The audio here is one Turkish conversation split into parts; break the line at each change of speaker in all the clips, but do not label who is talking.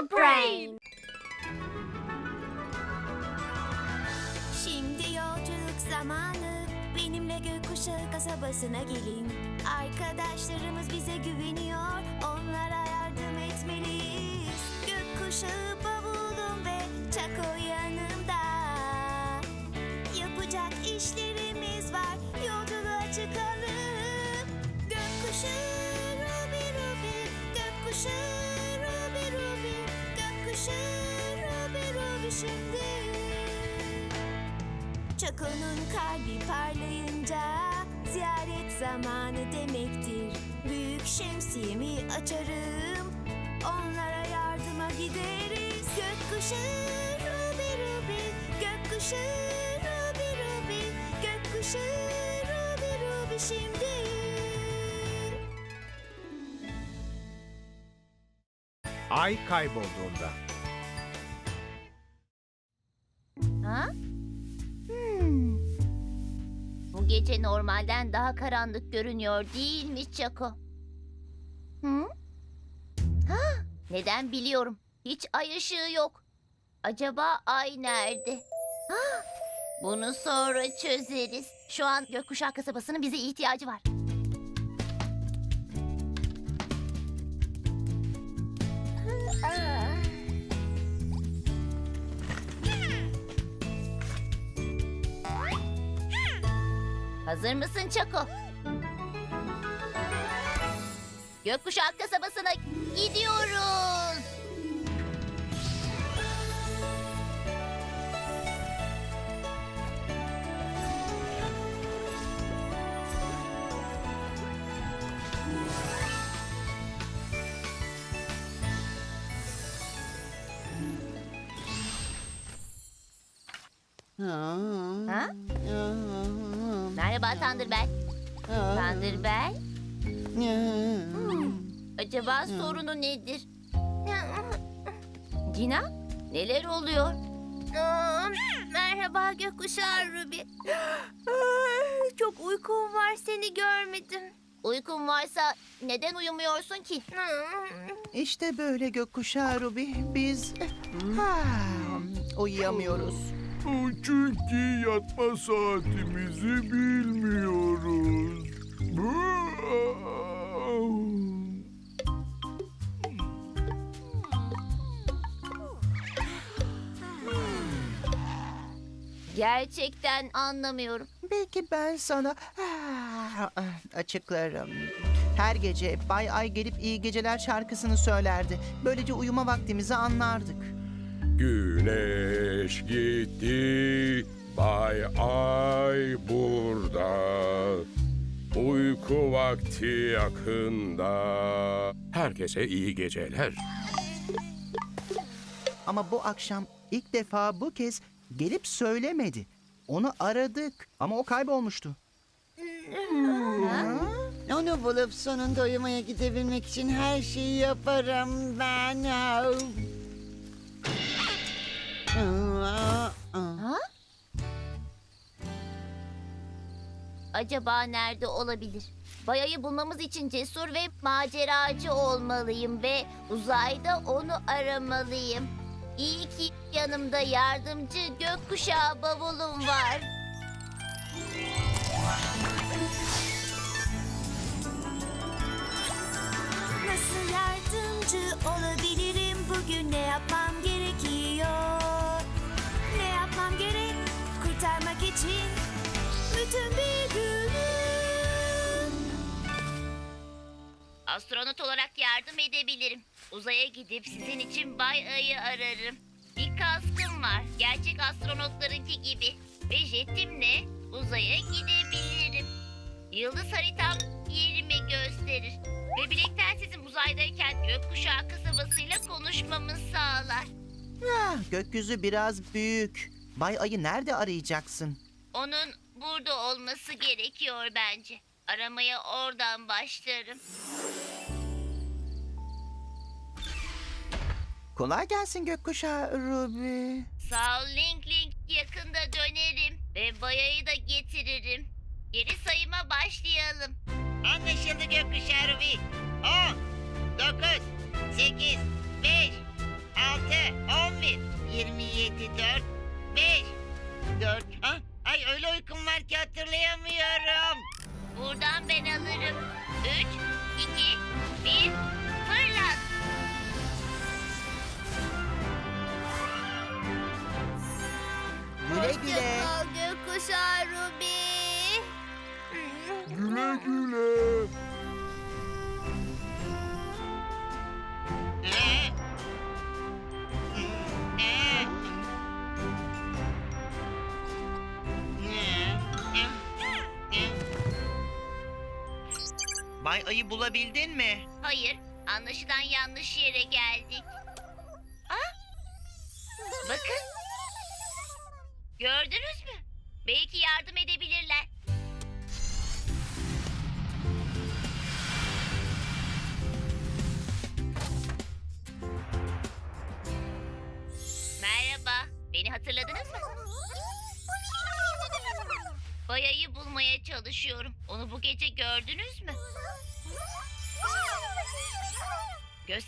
Dog Brain.
Şimdi yolculuk zamanı. Benimle gökkuşağı kasabasına gelin. Arkadaşlarımız bize güveniyor. Onlara yardım etmeliyiz. Gökkuşağı bavulum ve Çako yanımda. Yapacak işlerimiz var. Yolculuğa çıkalım. Gökkuşağı Ruby Ruby. Gökkuşağı şimdi Çako'nun kalbi parlayınca ziyaret zamanı demektir. Büyük şemsiyemi açarım, onlara yardıma gideriz. Gökkuşağı Ruby Ruby, gökkuşağı Ruby Ruby, gökkuşağı Ruby Ruby şimdi.
Ay kaybolduğunda.
Normalden daha karanlık görünüyor değil mi Çako? Hı? Ha, neden biliyorum. Hiç ay ışığı yok. Acaba ay nerede? Ha, bunu sonra çözeriz. Şu an Gökkuşağı kasabasının bize ihtiyacı var. Hazır mısın Çako? Gökkuşağı kasabasına gidiyoruz. Ha? Merhaba Thunderbell. Thunderbell. Hmm, acaba sorunu nedir? Cina, neler oluyor?
Merhaba gökkuşağı Ruby. Çok uykum var seni görmedim.
Uykun varsa neden uyumuyorsun ki?
İşte böyle gökkuşağı Ruby. Biz ha, uyuyamıyoruz.
Çünkü yatma saatimizi bilmiyoruz.
Gerçekten anlamıyorum.
Belki ben sana ah, açıklarım. Her gece Bay Ay gelip iyi geceler şarkısını söylerdi. Böylece uyuma vaktimizi anlardık.
Güneş gitti, Bay Ay burada. Uyku vakti yakında. Herkese iyi geceler.
Ama bu akşam ilk defa bu kez gelip söylemedi. Onu aradık ama o kaybolmuştu.
Onu bulup sonunda uyumaya gidebilmek için her şeyi yaparım ben.
Acaba nerede olabilir? Bayayı bulmamız için cesur ve maceracı olmalıyım ve uzayda onu aramalıyım. İyi ki yanımda yardımcı gökkuşağı bavulum var. Astronot olarak yardım edebilirim. Uzaya gidip sizin için Bay Ay'ı ararım. Bir kaskım var. Gerçek astronotlarınki gibi. Ve jetimle uzaya gidebilirim. Yıldız haritam yerimi gösterir. Ve bilek telsizim uzaydayken gökkuşağı kasabasıyla konuşmamı sağlar.
Ah, gökyüzü biraz büyük. Bay Ay'ı nerede arayacaksın?
Onun burada olması gerekiyor bence. Aramaya oradan başlarım.
Kolay gelsin gökkuşağı Ruby.
Sağ ol Link Link. Yakında dönerim. Ve boyayı da getiririm. Geri sayıma başlayalım.
Anlaşıldı gökkuşağı Ruby. 10, 9, 8, 5, 6, 11, 27, 4, 5, 4. Ha? Ay öyle uykum var ki hatırlayamıyorum.
Buradan ben alırım.
3,
2, 1... gökkuşağı Ruby.
Güle güle.
Bay Ay'ı bulabildin mi?
Hayır, anlaşılan yanlış yere geldik.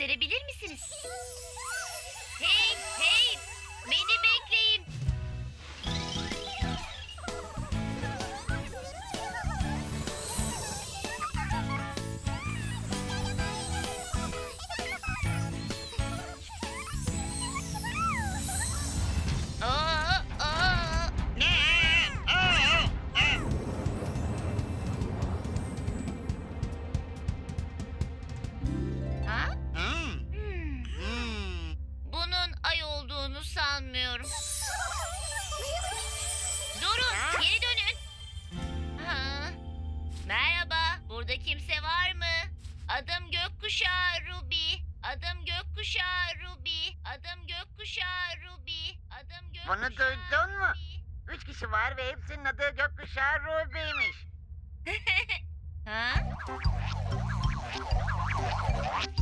Gösterebilir misiniz?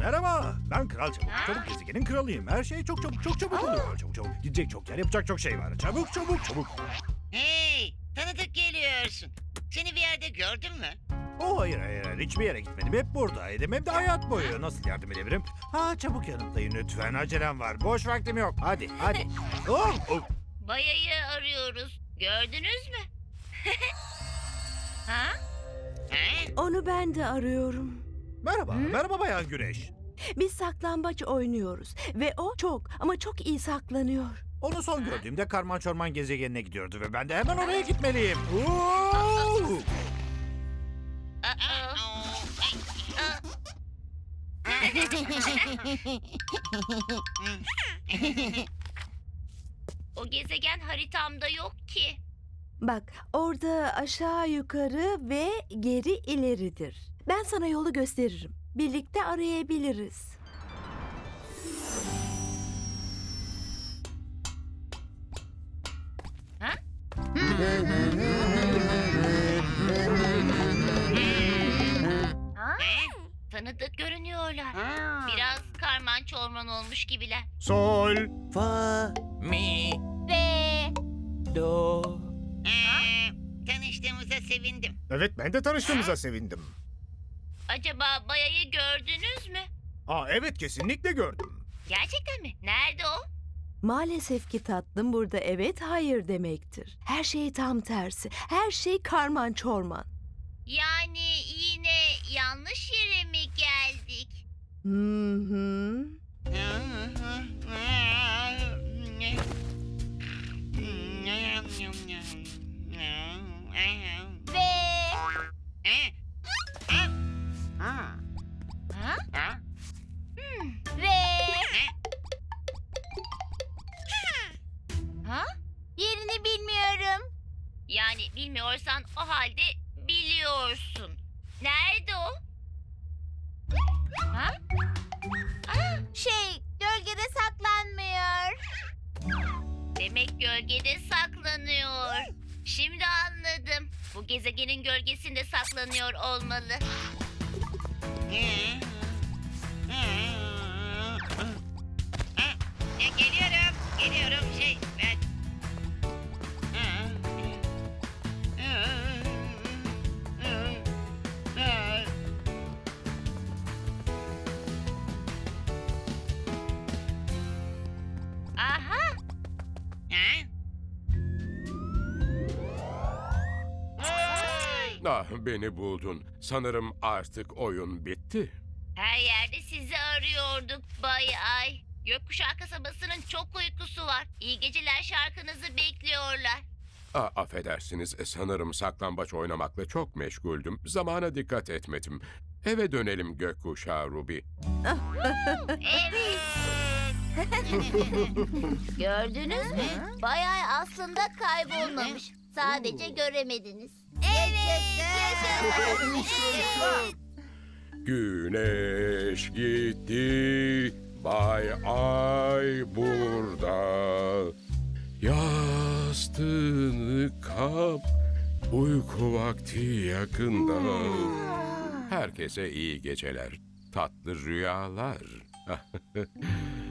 Merhaba,
ben Kral Çabuk.
Ha?
Çabuk gezegenin kralıyım. Her şey çok çabuk, çok çabuk oluyor. Çabuk çabuk. Gidecek çok yer, yapacak çok şey var. Çabuk çabuk çabuk.
Hey, tanıdık geliyorsun. Seni bir yerde gördün mü?
Oh hayır hayır, hayır. hiçbir yere gitmedim. Hep buradaydım. Hem de hayat boyu. Nasıl yardım edebilirim? Ha çabuk yanımdayım lütfen. Acelem var. Boş vaktim yok. Hadi hadi. oh, oh.
Bayayı arıyoruz. Gördünüz mü? ha?
He?
Onu ben de arıyorum.
Merhaba, merhaba Bayan Güneş.
Biz saklambaç oynuyoruz ve o çok ama çok iyi saklanıyor.
Onu son gördüğümde karman çorman gezegenine gidiyordu ve ben de hemen oraya gitmeliyim. Oo!
O gezegen haritamda yok ki.
Bak orada aşağı yukarı ve geri ileridir. Ben sana yolu gösteririm. Birlikte arayabiliriz.
Tanıdık görünüyorlar.
Ha.
Biraz karman çorman olmuş gibiler.
Sol.
Fa, mi,
Ve
do.
Ee, tanıştığımıza sevindim.
Evet ben de tanıştığımıza sevindim.
Acaba Baya'yı gördünüz mü?
Aa evet kesinlikle gördüm.
Gerçekten mi? Nerede o?
Maalesef ki tatlım burada evet hayır demektir. Her şey tam tersi. Her şey karman çorman.
Yani yine yanlış yere mi geldik?
Hı hı.
Ve
ha?
Yerini bilmiyorum. Yani bilmiyorsan o halde biliyorsun. Nerede o? Ha? Aa, şey, gölgede saklanmıyor. Demek gölgede saklanıyor. Şimdi anladım. Bu gezegenin gölgesinde saklanıyor olmalı.
Geliyorum, geliyorum şey ben.
Ah beni buldun. Sanırım artık oyun bitti.
Her yerde sizi arıyorduk Bay Ay. Gökkuşağı kasabasının çok uykusu var. İyi geceler şarkınızı bekliyorlar.
Ah, affedersiniz sanırım saklambaç oynamakla çok meşguldüm. Zamana dikkat etmedim. Eve dönelim gökkuşağı Ruby.
Evet. Gördünüz mü? Bay Ay aslında kaybolmamış. Sadece göremediniz.
Evet. Yaşasın.
Güneş gitti, Bay Ay burada. Yastığını kap, uyku vakti yakında. Herkese iyi geceler, tatlı rüyalar.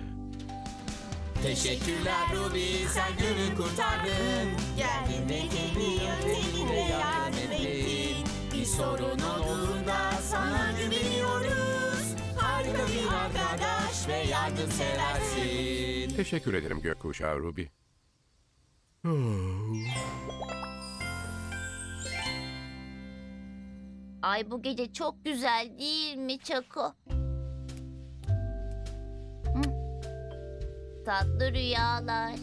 Teşekkürler Ruby sen günü kurtardın Geldin ve kendi yönteminle yardım ettin Bir sorun olduğunda sana güveniyoruz Harika bir arkadaş ve yardımseversin
Teşekkür ederim gökkuşağı Ruby.
Ay bu gece çok güzel değil mi Çako? Tatlı rüyalar.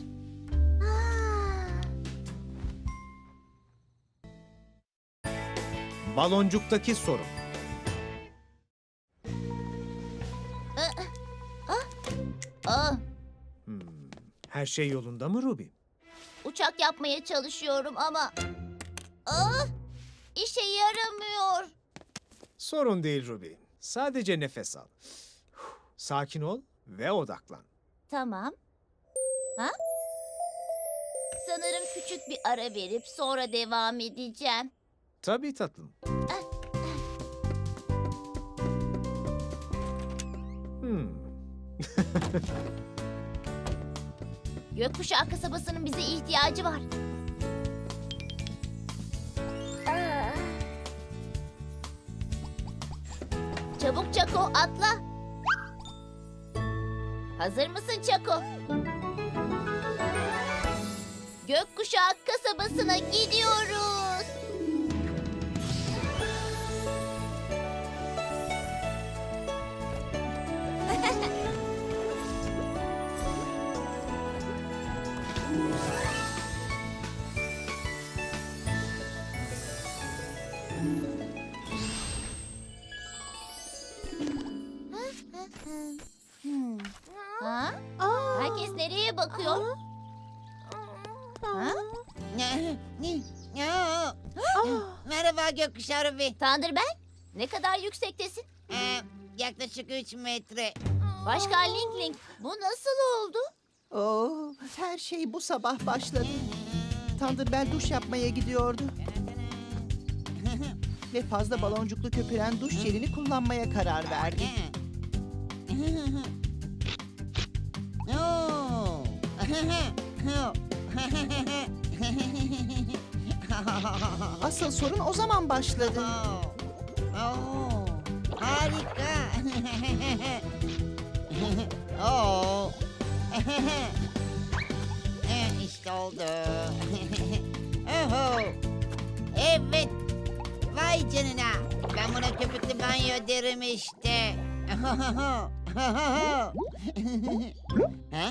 Baloncuktaki sorun.
Ah,
Hmm, Her şey yolunda mı Ruby?
uçak yapmaya çalışıyorum ama... Ah, işe yaramıyor.
Sorun değil Ruby. Sadece nefes al. Sakin ol ve odaklan.
Tamam. Ha? Sanırım küçük bir ara verip sonra devam edeceğim.
Tabii tatlım. Hmm,
Gökkuşağı kasabasının bize ihtiyacı var. Çabuk Çako atla. Hazır mısın Çako? Gökkuşağı kasabasına gidiyoruz. Herkes nereye bakıyor? Ha?
Ne? Ne? Ya. Merhaba gökkuşağı Ruby.
Tanrı ben? Ne kadar yüksektesin?
Ee, yaklaşık 3 metre.
Başka Link Link. Bu nasıl oldu?
Oo, her şey bu sabah başladı. Thunderbell duş yapmaya gidiyordu. Ve fazla baloncuklu köpüren duş jelini kullanmaya karar verdi. Asıl sorun o zaman başladı.
Oo, harika. Oo. Eh, İşte oldu. Oho. Evet. Vay canına. Ben buna köpüklü banyo derim işte. ha?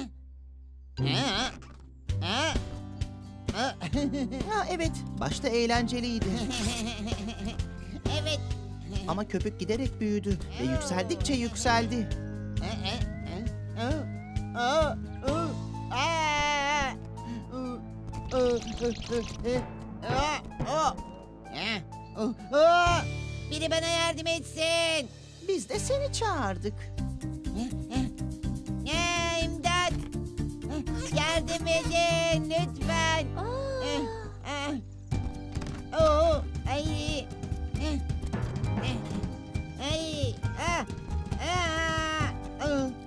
Ha?
Evet, başta eğlenceliydi.
evet.
Ama köpük giderek büyüdü ve yükseldikçe yükseldi.
Biri bana yardım etsin.
Biz de seni çağırdık.
Yardım edin lütfen.
Aa,
Oo, ay. Ay. Ah.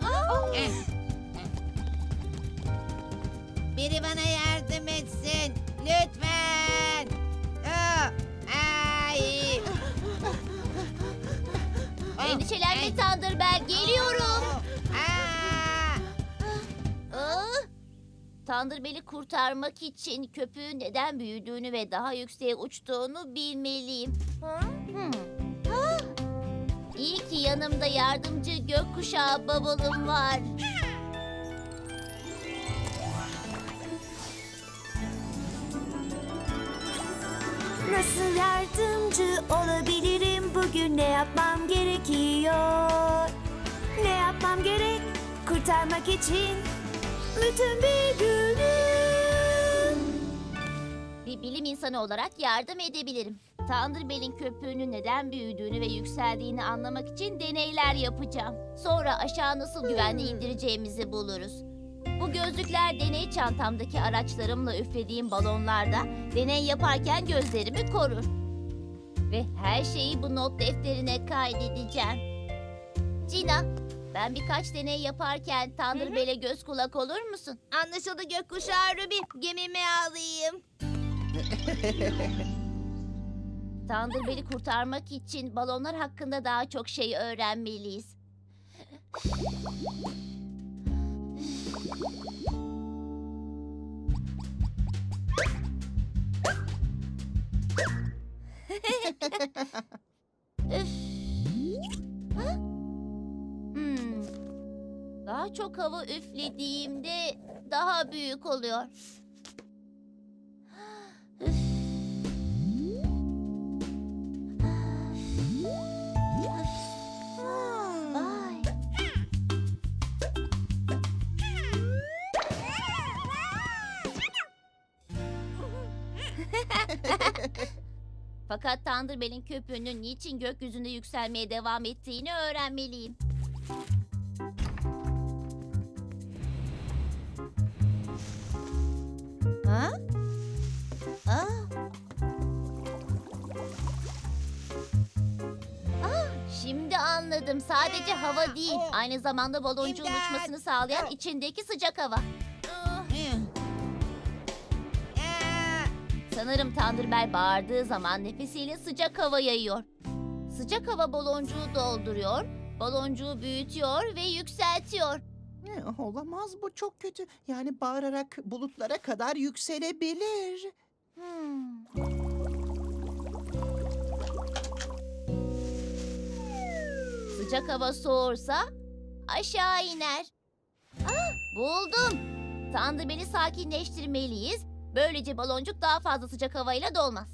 Ah. Eh. Biri bana yardım etsin. Lütfen. Ah. Ay.
endişelenme Thunderbell. Geliyorum. Tandırbel'i kurtarmak için köpüğün neden büyüdüğünü ve daha yükseğe uçtuğunu bilmeliyim. Hmm. İyi ki yanımda yardımcı gökkuşağı bavulum var.
Nasıl yardımcı olabilirim bugün ne yapmam gerekiyor? Ne yapmam gerek kurtarmak için bütün bir günüm.
Bir bilim insanı olarak yardım edebilirim. Tandırbel'in köpüğünün neden büyüdüğünü ve yükseldiğini anlamak için deneyler yapacağım. Sonra aşağı nasıl güvenli indireceğimizi buluruz. Bu gözlükler deney çantamdaki araçlarımla üflediğim balonlarda deney yaparken gözlerimi korur. Ve her şeyi bu not defterine kaydedeceğim. Cina, ben birkaç deney yaparken Tandırbel'e göz kulak olur musun?
Anlaşıldı gökkuşağı Ruby gemimi alayım.
Tandırbel'i kurtarmak için balonlar hakkında daha çok şey öğrenmeliyiz. Üf. Ha? Daha çok hava üflediğimde daha büyük oluyor. Fakat Thunderbell'in köpüğünün niçin gökyüzünde yükselmeye devam ettiğini öğrenmeliyim. Hava değil, aynı zamanda baloncuğun
İmdat!
uçmasını sağlayan içindeki sıcak hava. Sanırım Thunderbell bağırdığı zaman nefesiyle sıcak hava yayıyor. Sıcak hava baloncuğu dolduruyor, baloncuğu büyütüyor ve yükseltiyor.
Ne, Olamaz bu çok kötü. Yani bağırarak bulutlara kadar yükselebilir.
Hmm. Sıcak hava soğursa aşağı iner. Ah, buldum. Thunderbell'i sakinleştirmeliyiz. Böylece baloncuk daha fazla sıcak havayla dolmaz.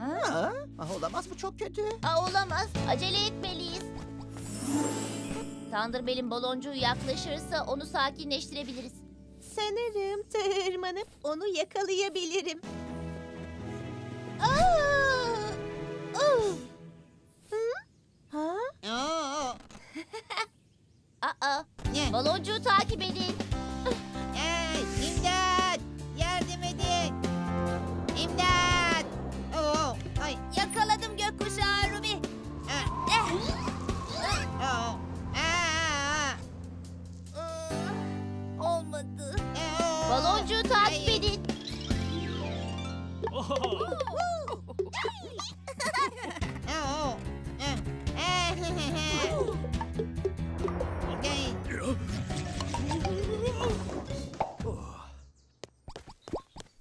Aa, ah, olamaz bu çok kötü.
Aa, olamaz. Acele etmeliyiz. Thunderbell'in baloncuğu yaklaşırsa onu sakinleştirebiliriz.
Sanırım tırmanıp onu yakalayabilirim.
Aa! Uh!
Ha?
Oo,
Aa,
ne?
baloncuğu takip edin.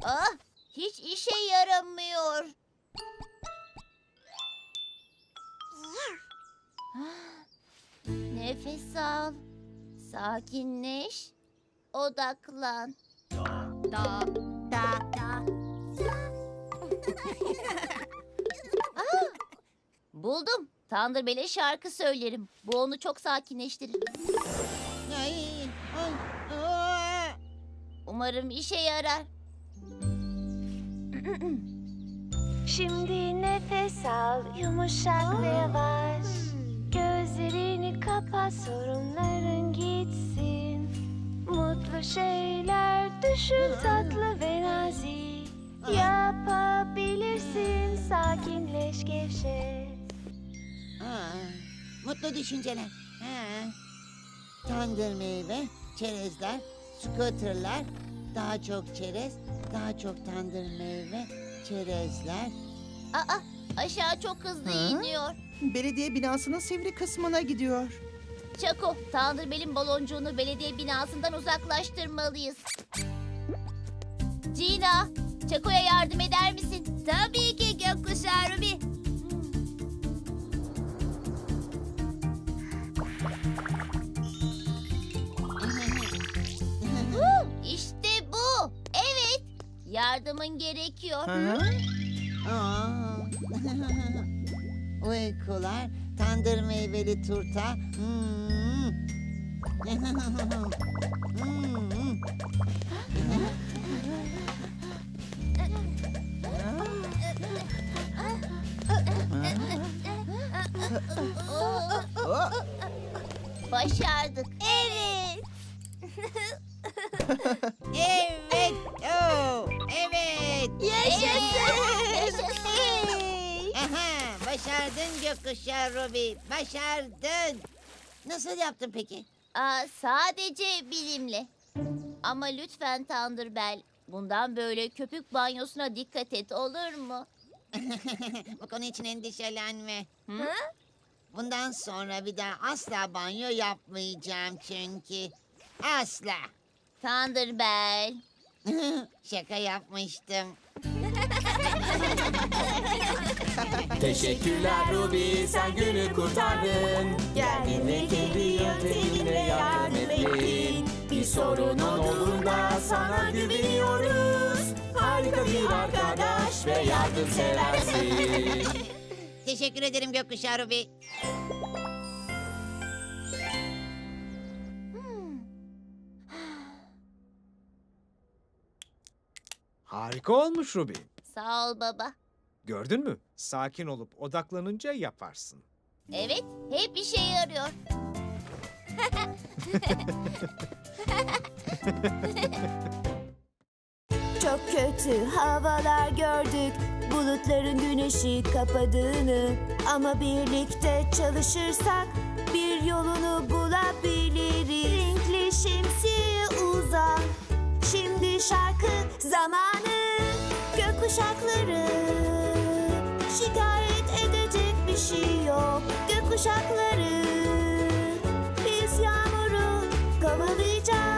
Ah,
hiç işe yaramıyor. Nefes al. Sakinleş. Odaklan. Da. Buldum. Thunderbell'e şarkı söylerim. Bu onu çok sakinleştirir.
ay, ay, oo.
Umarım işe yarar.
Şimdi nefes al yumuşak ve yavaş. Gözlerini kapat sorunların gitsin. Mutlu şeyler düşün tatlı ve nazik. Yapabilirsin sakinleş gevşet.
Aa, mutlu düşünceler. Ha. Tandır meyve, çerezler, scooterlar, Daha çok çerez, daha çok tandır meyve, çerezler.
Aa, aşağı çok hızlı
Hı?
iniyor.
Belediye binasının sivri kısmına gidiyor.
Çako, Tanrıbel'in baloncuğunu belediye binasından uzaklaştırmalıyız. Cina, Çako'ya yardım eder misin?
Tabii ki gökkuşağı Ruby.
İşte bu. Evet. Yardımın gerekiyor.
Hı hı.
Aa. Uykular, tandır meyveli turta. Hmm. Hmm.
Başardık.
Evet.
Evet. Oh, evet.
Yaşasın. Yaşasın.
Aha, başardın gökkuşağı Ruby. Başardın. Nasıl yaptın peki?
Aa, sadece bilimle. Ama lütfen Thunderbell, bundan böyle köpük banyosuna dikkat et olur mu?
Bu konu için endişelenme.
Hı?
Bundan sonra bir daha asla banyo yapmayacağım çünkü. Asla.
Thunderbell.
Şaka yapmıştım.
Teşekkürler Ruby sen günü kurtardın Geldin ve sorunun olduğunda sana güveniyoruz Harika bir arkadaş ve yardımseversin
Teşekkür ederim gökkuşağı Ruby.
Harika olmuş Ruby.
Sağ ol baba.
Gördün mü? Sakin olup odaklanınca yaparsın.
Evet, hep işe yarıyor.
Çok kötü havalar gördük. Bulutların güneşi kapadığını. Ama birlikte çalışırsak Bir yolunu bulabiliriz. Renkli şemsiye uzan. Şimdi şarkı zamanı. Gökkuşakları Şikayet edecek bir şey yok. Gökkuşakları 의자.